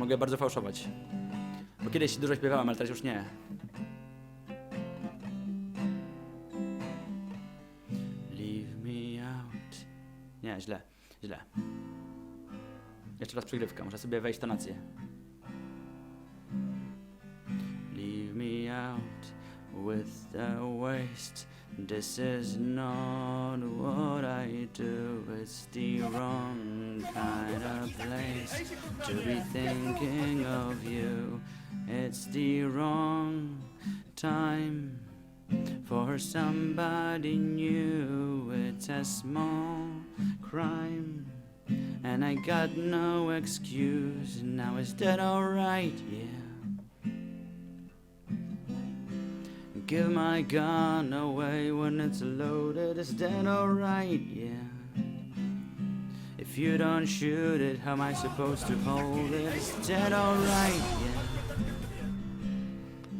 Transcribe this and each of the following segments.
Mogę bardzo fałszować. Bo kiedyś dużo śpiewałem, ale teraz już nie. Leave me out. Nie, źle, źle. Jeszcze raz przygrywka, muszę sobie wejść tonację. Leave me out with the waste. This is not what I do. It's the wrong kind place to be thinking of you. It's the wrong time for somebody new. It's a small crime. And I got no excuse. Now is that alright? Yeah. Give my gun away when it's loaded. Is that alright? Yeah. If you don't shoot it, how am I supposed to hold it? Is that alright? Yeah.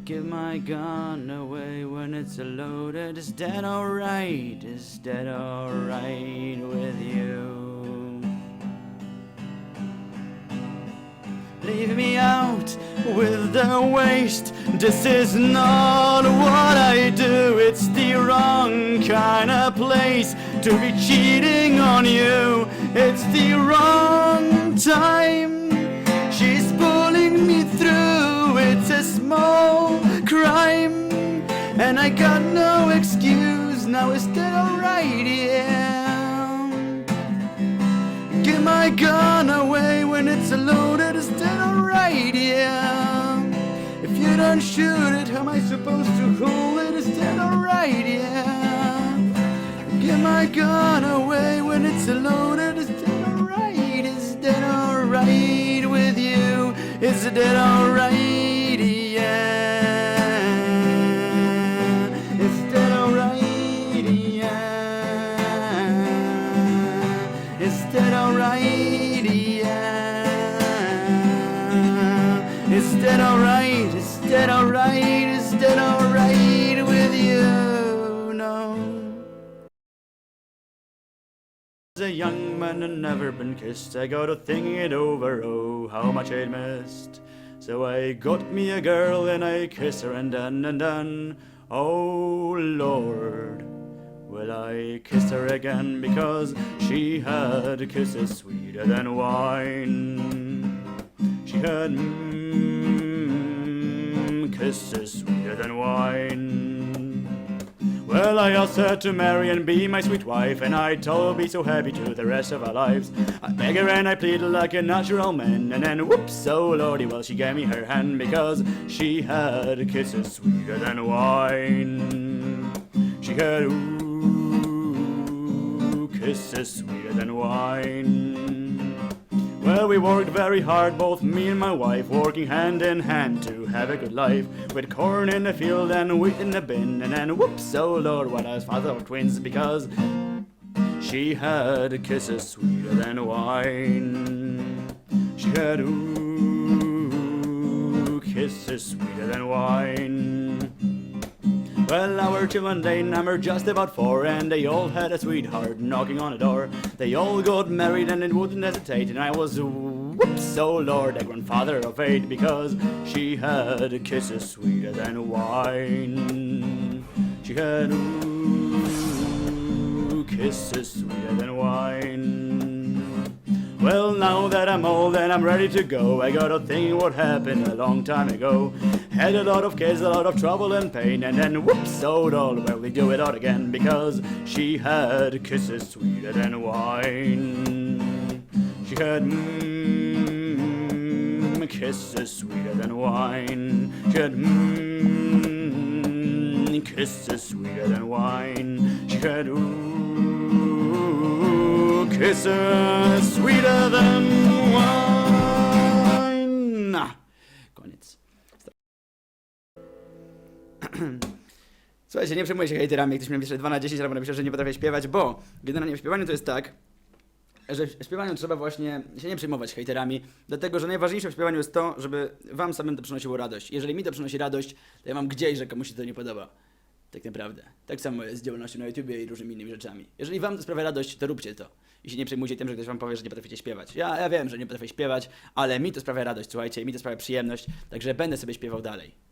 Give my gun away when it's loaded. Is that alright? Is that alright with you? Leave me out with the waste. This is not what I do. It's the wrong kind of place to be cheating on you. It's the wrong time. She's pulling me through. It's a small crime. And I got no excuse. Now is that alright? Yeah. Give my gun away when it's loaded. Is that alright? Yeah. If you don't shoot it, how am I supposed to hold it? Is that alright? Yeah. Give my gun away when it's loaded. Is that alright? Is that alright with you? Is that alright? Yeah. Is that alright? Yeah. Is that alright? Yeah. Is that alright? Is that alright? Is that alright with you? No. A young man and never been kissed, I got a thinking it over, oh, how much I'd missed. So I got me a girl and I kiss her and done and done. Oh Lord, will I kiss her again because she had kisses sweeter than wine. She had mm, kisses sweeter than wine. Well, I asked her to marry and be my sweet wife, and I told be so happy to the rest of our lives. I beg her and I pleaded like a natural man, and then whoops, oh lordy, well, she gave me her hand because she had kisses sweeter than wine. She had ooh, kisses sweeter than wine. Well, we worked very hard, both me and my wife, working hand in hand to have a good life. With corn in the field and wheat in the bin, and then whoops, oh lord, what was father of twins because she had kisses sweeter than wine. She had ooh, kisses sweeter than wine. Well, our eight, and we're just about four, and they all had a sweetheart knocking on the door. They all got married and it wouldn't hesitate, and I was whoops, oh lord, a grandfather of eight, because she had kisses sweeter than wine. She had ooh, kisses sweeter than wine. Well, now that I'm old and I'm ready to go, I got a thing what happened a long time ago. Had a lot of kids, a lot of trouble and pain, and then whoops, so all well, we do it all again because she had kisses sweeter than wine. She had mmm, kisses sweeter than wine. She had mmm, kisses sweeter than wine. She had ooh, kisses sweeter than wine. Koniec. Słuchajcie, nie przejmuję się hejterami, ktoś mnie pisze 2 na 10 albo napisze, że nie potrafię śpiewać, bo generalnie w śpiewaniu to jest tak, że w śpiewaniu trzeba właśnie się nie przejmować hejterami, dlatego że najważniejsze w śpiewaniu jest to, żeby wam samym to przynosiło radość. Jeżeli mi to przynosi radość, to ja mam gdzieś, że komuś się to nie podoba. Tak naprawdę. Tak samo jest z działalnością na YouTubie i różnymi innymi rzeczami. Jeżeli wam to sprawia radość, to róbcie to. I się nie przejmujcie tym, że ktoś wam powie, że nie potraficie śpiewać. Ja, ja wiem, że nie potrafię śpiewać, ale mi to sprawia radość, słuchajcie, mi to sprawia przyjemność, także będę sobie śpiewał dalej.